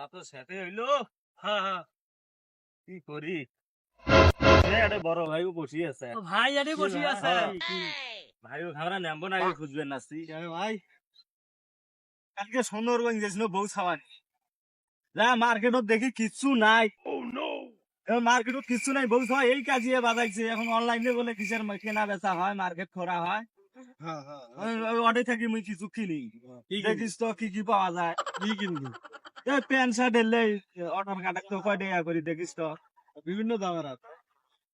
বাজার তো সেটে হইল। কি করি? বড় ভাইও বসি আছে। ভাই আরে বসে আছে। ভাইও খাবার নেমবো না খুঁজবেন নাসি ভাই কালকে সুন্দরগঞ্জ গেছিল বউ ছাওয়ানি। মার্কেটত দেখি কিচ্ছু নাই। মার্কেটত কিচ্ছু নাই বউ ছাওয়া এই কাজিয়ে বাজাইছে। এখন অনলাইনে বলে কিসের কেনা বেচা হয় মার্কেট করা হয়। অর্ডার থাকি মুই কিছু কিনি? দেখিস তো কি কি পাওয়া যায়। কি কিনবি? প্যান্ট শার্ট এলে অর্ডার কাটা তো কয় টাকা করি দেখিস তো। বিভিন্ন দামের আছে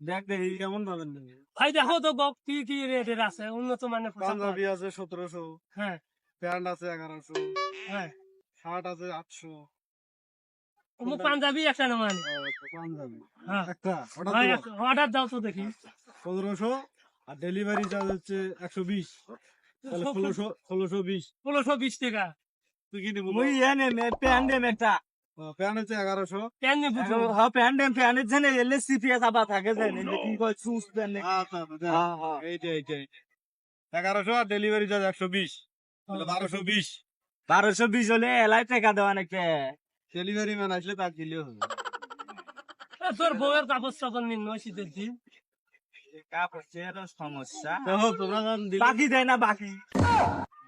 দেখ দেখি কেমন পাবেন নেবে ভাই দেখো তো গো কি কি রেটের আছে? উন্নত মানের পাঞ্জাবি আছে সতেরোশো। হ্যাঁ। প্যান্ট আছে এগারোশো। হ্যাঁ। শার্ট আছে আটশো। আমার পাঞ্জাবি একটা নেওয়া নেই। পাঞ্জাবি। হ্যাঁ। একটা? অর্ডার দাও তো দেখি। পনেরোশো আর ডেলিভারি চার্জ হচ্ছে একশো বিশ। ষোলোশো ষোলোশো বিশ। ষোলোশো বিশ টাকা। মুই এনে মে কেন নি বুঝো হ্যাঁ প্যান্ট এম জেনে এলে সিপিএস আবার থাকে জানেন কি কয় সুস প্যান্ট আচ্ছা হ্যাঁ হ্যাঁ এইটা এইটা এইটা এগারোশো আর ডেলিভারি চার্জ একশো বিশ. বারোশো বিশ. বারোশো বিশ হলে এলাই টাকা দেওয়া নাকি? ডেলিভারি ম্যান আসলে তার দিলেও হবে। তোর বউয়ের কাপড় চাপড় নিন নয় শীতের দিন। সমস্যা। তোমরা বাকি দেয় না বাকি।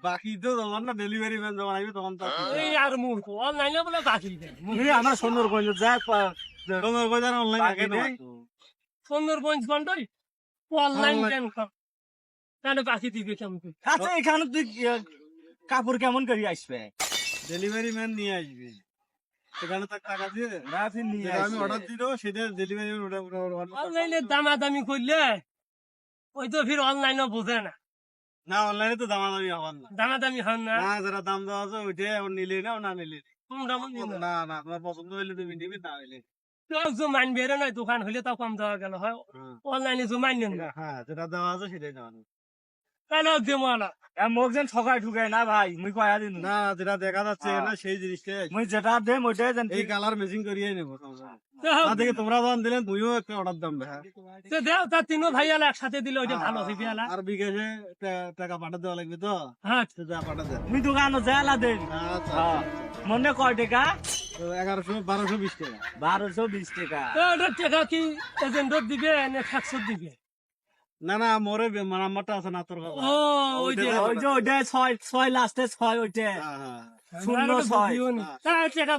বাকি তো না ডেলিভারি ম্যান যখন আসবে তখন তার এই আর মূর্খ অনলাইনে বলে বাকি দেয় আমার সুন্দরগঞ্জ অনলাইন বাকি দেয় সুন্দরগঞ্জ গন্ডই অনলাইন কেন তাহলে বাকি দিবে কেমন আচ্ছা এখানে তুই কাপড় কেমন করে আসবে ডেলিভারি ম্যান নিয়ে আসবে সেখানে তার টাকা দিয়ে। রাতে নিয়ে আমি অর্ডার দিল সেটা ডেলিভারি ম্যান অনলাইনে দামাদামি করলে ওই তো ফির অনলাইনে বোঝে না। না অনলাইনে তো দামাদামি হবার না। দামাদামি হন না? না যারা দাম দেওয়া আছে ওইটাই এখন নিলে নাও না নিলে। কম দাম না। না তোমার পছন্দ হইলে তুমি নিবে না হইলে লোক বেরো নয় দোকান তাও কম দেওয়া গেল। হয় হ্যাঁ। অনলাইনে জমান নেন না। হ্যাঁ যেটা দেওয়া আছে সেটাই নেওয়া নেই। কেন দেবো না? মোক যেন ঠকাই ঠুকাই না ভাই মুই কয়া দিন না যেটা দেখা যাচ্ছে হ্যাঁ। না সেই জিনিসটাই। মুই যেটা দেম ওইটাই যেন এই কালার ম্যাচিং করিয়ে নেব দেও, না তোমরা যখন দিলেন তুইও একটা অর্ডার দাম হ্যাঁ। তো দেও তার তিনও ভাই একসাথে দিলে ওইটা ভালো হইবে আলা আর বিকাশে টাকা পাঠা দেওয়া লাগবে তো? হ্যাঁ। পাঠা দেন। দেন। আচ্ছা হ্যাঁ। মনে কয় টাকা? তো এগারোশো বারোশো বিশ টাকা। বারোশো বিশ টাকা। কি এজেন্টর দিবে না ফ্যাক্সর দিবে? না না মোরে বে- নাম্বারটা আছে না তোর ও ওই যে ওই যে ওইটাই ছয় ছয় লাস্টে ছয় ওইটা শূন্য আর ছয়।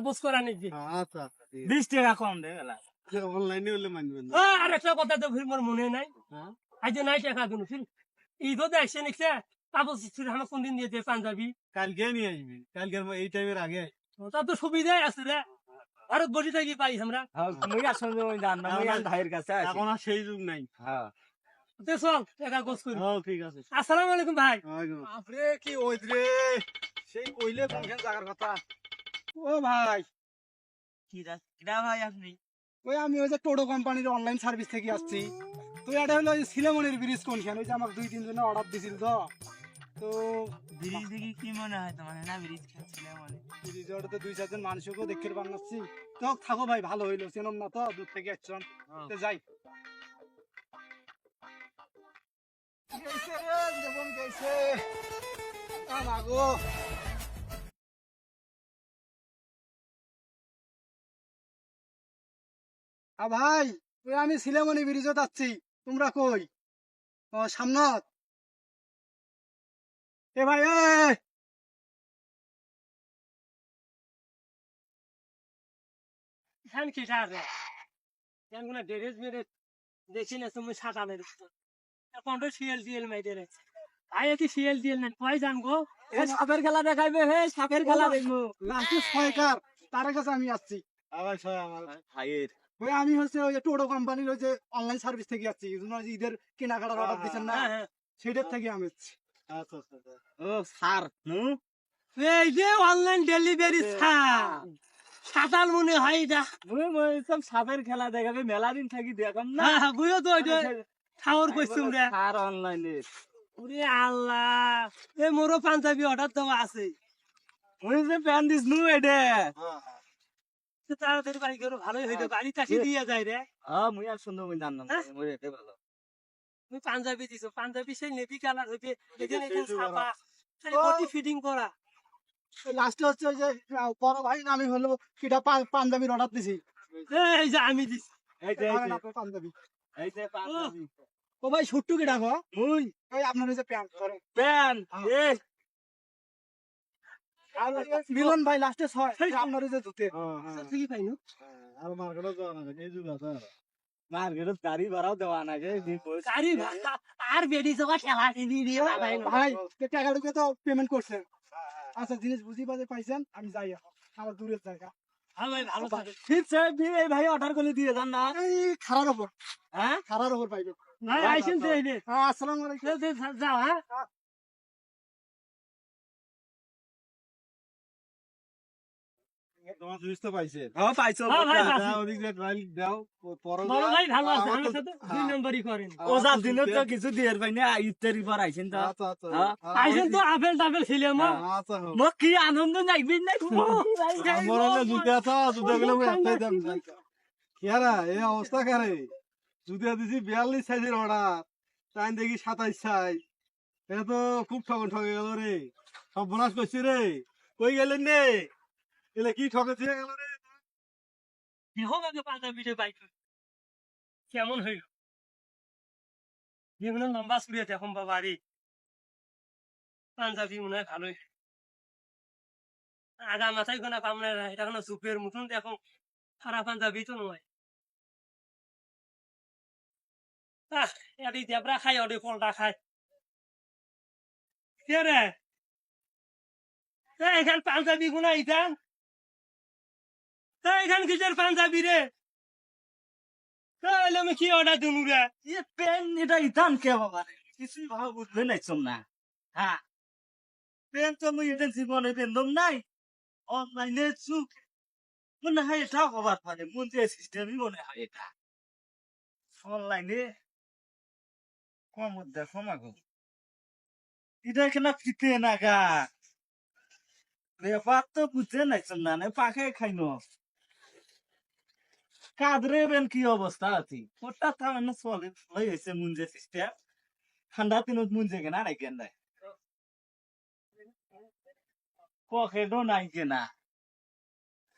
বুঝ করা নাকি হ্যাঁ, আচ্ছা বিশ টাকা কম দে অনলাইনে হলে মানবেন আর একটা কথা তো মোর মনে নাই। হ্যাঁ? আজ নাই টাকা দিন ফির। ঈদও দেখছে নিচ্ছে কাগজ আমার কোন দিন পাঞ্জাবি? কালকে নিয়ে আসবি। কালকে এই টাইমের আগে তা তো সুবিধাই আছে রে। ভারত বসে থাকি পাই আমরা। মুই আসলে জান না মুই আর ভাইয়ের কাছে আছি এখন আর সেই যুগ নাই। হ্যাঁ। তে চল টাকা গোছ করি। ঠিক আছে। আসসালামু আলাইকুম ভাই। আপরে কি ওই রে? সেই কইলে কোনখান জায়গার কথা? ও ভাই। কিরা ভাই আপনি? ওই আমি ওই যে টোটো কোম্পানির অনলাইন সার্ভিস থেকে আসছি। তো এটা হলো ওই সিলেমনির ব্রিজ কোনখান? ওই যে আমাকে দুই তিন জনের অর্ডার দিছিল তো। তো ব্রিজ দেখি কি মনে হয় তোমার? না ব্রিজ খাচ্ছিলাম অনেক ব্রিজ তো দুই চারজন মানুষকেও দেখতে বানাচ্ছি তো থাকো ভাই ভালো হইল। চেনম না তো দূর থেকে আসছিলাম তো যাই। গেছে রে, যেমন গেছে। ভাই ওই আমি সিলেমনি ব্রিজত যাচ্ছি, তোমরা কই? ও, সামনত। এ ভাই, এ দেখি না তুমি এখন তো সিএল ডিএল মাইতে রে আই সিএল ডিএল না কয় জান এ সাপের খেলা দেখাইবে হে সাপের খেলা দেখব। লাস্টে ছয়কার তার কাছে আমি আসছি। আবার সবাই আমার ভাইয়ের ওই আমি হচ্ছে ওই যে টোটো কোম্পানির ওই যে অনলাইন সার্ভিস থেকে ওই যে ঈদের কেনাকাটার অর্ডার দিচ্ছেন না হ্যাঁ, হ্যাঁ। সেটার থেকে আমি আসছি। আচ্ছা আচ্ছা আচ্ছা। ও স্যার হুম এই যে অনলাইন ডেলিভারি সাতাল মনে হয় এটা। মুই সব সাপের খেলা দেখাবে মেলা দিন থাকি দেখাম না। হ্যাঁ হ্যাঁ বুঝো তো ওইটা ঠাওর কইছুম রে স্যার অনলাইনে ওরে আল্লাহ। এ মোরও পাঞ্জাবি অর্ডার দেওয়া আছে। মুই যে প্যান দিস নু এডে। তাড়াতাড়ি বাড়ি গেলে ভালোই হইতো বাড়ি কাছে দিয়ে যায় রে। আ মুই আর সুন্দর মুই জানলাম মুই এতে ভালো। তুমি পাঞ্জাবি দিছো। পাঞ্জাবি সেই নেভি কালার হইবে এখানে এখানে ছাপা। খালি বডি ফিটিং করা। লাস্টে হচ্ছে যে বড় ভাই আমি হলো কিটা পাঞ্জাবির অর্ডার দিছি। এই যে আমি দিছি। এই যে পাঞ্জাবি। এই পাঞ্জাবি। ও ভাই ছুট্টু গো? মুই ওই আপনার যে প্যান্ট ধরেন প্যান হ্যাঁ। এ। মিলন ভাই লাস্টে ছয় আপনার যে জুতে। তুই পাইনু আর যাওয়া না এই যুগ আছে গাড়ি ভাড়াও দেওয়া না গাড়ি ভাড়া? আর বেডি জগা ঠেলা দিবি ভাই। ভাই টাকা ঢুকে তো পেমেন্ট করছেন আচ্ছা জিনিস বুঝি বাজে পাইছেন আমি যাই আমার দূরের জায়গা। হ্যাঁ ভাই ভালো ঠিক আছে ভাই অর্ডার করে দিয়ে যান না। খারার ওপর। হ্যাঁ? খারার ওপর পাইবে। আইছেন তো এই হ্যাঁ আসসালামু আলাইকুম। যাও হ্যাঁ। হ্যাঁ হ্যাঁ, হ্যাঁ। কিছু দিয়ে পাই না ইত্যাদি পর আইছেন তো। আচ্ছা আচ্ছা। হ্যাঁ। আইছেন তো আপেল টাপেল ছিলাম হ্যাঁ। আচ্ছা। মোক কি আনন্দ নাইবি নাই জুতে আছে জুতে গুলো কেরা এই অবস্থা কারে জুতে দিছি বিয়াল্লিশ সাইজের অর্ডার তাই দেখি সাতাইশ সাইজ এটা তো খুব ঠকন ঠকে গেল রে। সব বোনাস করছি রে। কই গেলেন রে এলে কি ঠকেছে গেল রে? আগে মাথায় পাম না এটা কোনো সুপের মতন দেখো। খারাপ পাঞ্জাবি তো নয়। আহ, এটি দেবরা খাই ওটি ফলটা খাই কে রে? এখান পাঞ্জাবি গুনা এই এখান কিসের পাঞ্জাবি রে? তাহলে আমি কি অর্ডার দিন রে? এ, পেন, এটা ইতান কে বাবা রে? কিছুই ভাব বুঝবে নাইছম না। হ্যাঁ। পেন তো মুই এটা জীবনে পেন্দম নাই। অনলাইনে চুক। মনে হয় এটা হবার পারে। মন যে সিস্টেমই মনে হয় এটা। অনলাইনে কম দেখো মাগো এটা এখানে ফিতে না গা ব্যাপার তো বুঝতে না পাখে খাইনো কাদরে বেন কি অবস্থা আছে ওটা তার চলে লই হয়েছে মুঞ্জে সিস্টেম ঠান্ডা দিনত মুঞ্জে কেনা নাই কেন নাই পকেটও নাই কেনা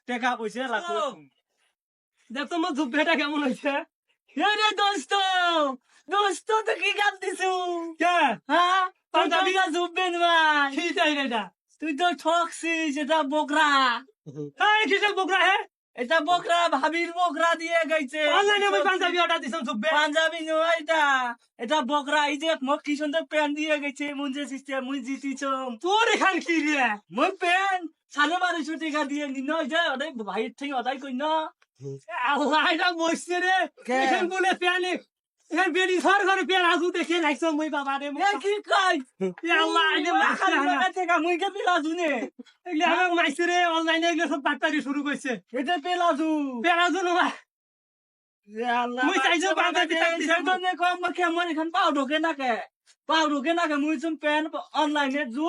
টেকা পয়সা রাখো। দেখ তো আমার জুব্বেটা কেমন হয়েছে রে দোস্ত দোস্ত তো কি গান দিছু কে হ্যাঁ পাঞ্জাবি পাঞ্জাবিরা জুববেন ভাই কি চাই এটা তুই তো ঠকছিস এটা বকরা এই কিসের বকরা হে এটা বকরা ভাবির বকরা দিয়ে গেছে অনলাইনে আমি পাঞ্জাবি অর্ডার দিছাম জুব্বে পাঞ্জাবি নয় এটা এটা বকরা এই যে মোক কি সুন্দর প্যান্ট দিয়ে গেছে মুঞ্জে সিস্টেম মুই জিতিছম তোর এখান কি রে মই প্যান্ট সাড়ে বারোশো টাকা দিয়ে নিন যে ওটাই ভাইয়ের থেকে ওটাই কই না আল্লাহ এটা বসছে রে? এখান বলে প্যানে এখান বেরি সর ঘরে প্যান আজু দেখে লাগছো মই বাবা রে কি কই আল্লাহ যে থেকে মুই কে পেলাজু নে এগুলো আমার মাইছে রে অনলাইনে এগুলো সব বাটপারি শুরু করছে এটা পেলাজু প্যারাজু নয় এ চাইছো থাকতে যাব। সেজন্য কম আমার এখান পাও ঢোকে না কে পাও ঢোকে না কে মুই চুম প্যান অনলাইনে জু।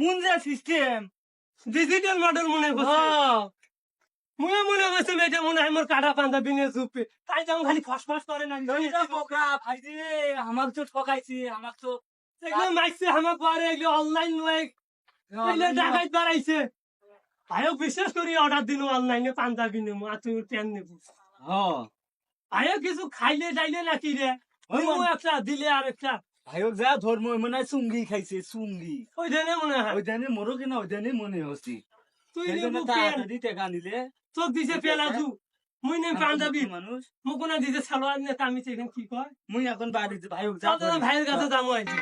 মুঞ্জে সিস্টেম ডিজিটাল মডেল মনে করছে মনে মনে করছে এটা মনে হয় মোর কাটা পাঞ্জাবি নিয়ে চুপে তাই যেমন খালি ফসফস করে না বকরা ভাই রে আমাক তো ঠকাইছি আমাক তো এগুলো মাইছে আমার পরে এগুলো অনলাইন এগুলো দেখাই বাড়াইছে ভাইও বিশেষ করে অর্ডার দিন অনলাইনে পাঞ্জাবি নেব আর তুমি প্যান নেব। ভাইও কিছু খাইলে টাইলে নাকি রে? একটা দিলে আর একটা। ভাইও যা ধর্ম মনে হয় চুঙ্গি খাইছে চুঙ্গি। ওই জন্য মনে হয়। ওই জানি মোরও কিনা ওই জানি মনে হচ্ছি। তুই চোখ দিছে পেলাজু মুই নেই পাঞ্জাবি মানুষ মুকুনা দিছে সালোয়ার নিয়ে তামিছে এখানে কি কয়? মুই এখন বাড়ি ভাই ভাইয়ের কাছে যাব আইছি